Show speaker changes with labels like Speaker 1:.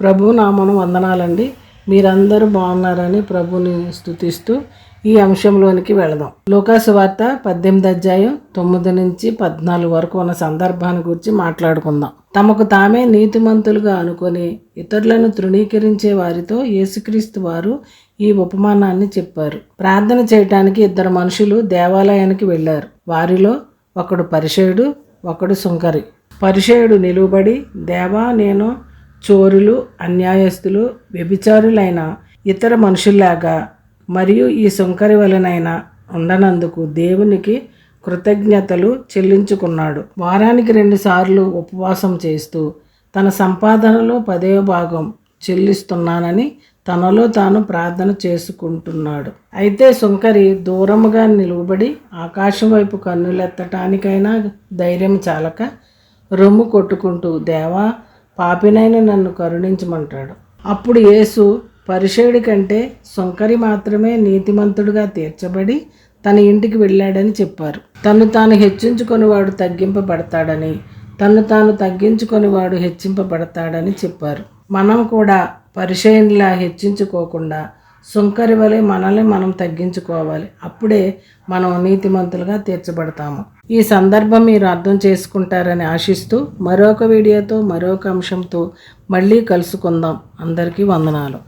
Speaker 1: ప్రభు నామను వందనాలండి. మీరందరూ బాగున్నారని ప్రభుని స్థుతిస్తూ ఈ అంశంలోనికి వెళదాం. లోకాసు వార్త పద్దెనిమిది అధ్యాయం తొమ్మిది నుంచి పద్నాలుగు వరకు ఉన్న సందర్భాన్ని గురించి మాట్లాడుకుందాం. తమకు తామే నీతిమంతులుగా అనుకొని ఇతరులను తృణీకరించే వారితో యేసుక్రీస్తు వారు ఈ ఉపమానాన్ని చెప్పారు. ప్రార్థన చేయటానికి ఇద్దరు మనుషులు దేవాలయానికి వెళ్ళారు. వారిలో ఒకడు పరిషయుడు ఒకడు సుంకరి. పరిషయుడు నిలువబడి దేవా నేను చోరులు అన్యాయస్తులు వ్యభిచారులైన ఇతర మనుషుల్లాగా మరియు ఈ సుంకరి వలనైనా ఉండనందుకు దేవునికి కృతజ్ఞతలు చెల్లించుకున్నాడు. వారానికి రెండుసార్లు ఉపవాసం చేస్తూ తన సంపాదనలో పదే భాగం చెల్లిస్తున్నానని తనలో తాను ప్రార్థన చేసుకుంటున్నాడు. అయితే సుంకరి దూరముగా నిలువబడి ఆకాశం వైపు కన్నులెత్తటానికైనా ధైర్యం చాలక రొమ్ము కొట్టుకుంటూ దేవా పాపినైన నన్ను కరుణించమంటాడు. అప్పుడు యేసు పరిషేడి కంటే సుంకరి మాత్రమే నీతిమంతుడుగా తీర్చబడి తన ఇంటికి వెళ్ళాడని చెప్పారు. తను తాను హెచ్చించుకునివాడు తగ్గింపబడతాడని తను తాను తగ్గించుకునివాడు హెచ్చింపబడతాడని చెప్పారు. మనం కూడా పరిచయంలా హెచ్చించుకోకుండా సుంకరి వలె మనల్ని మనం తగ్గించుకోవాలి. అప్పుడే మనం నీతిమంతులుగా తీర్చబడతాము. ఈ సందర్భం మీరు అర్థం చేసుకుంటారని ఆశిస్తూ మరొక వీడియోతో మరొక అంశంతో మళ్ళీ కలుసుకుందాం. అందరికీ వందనాలు.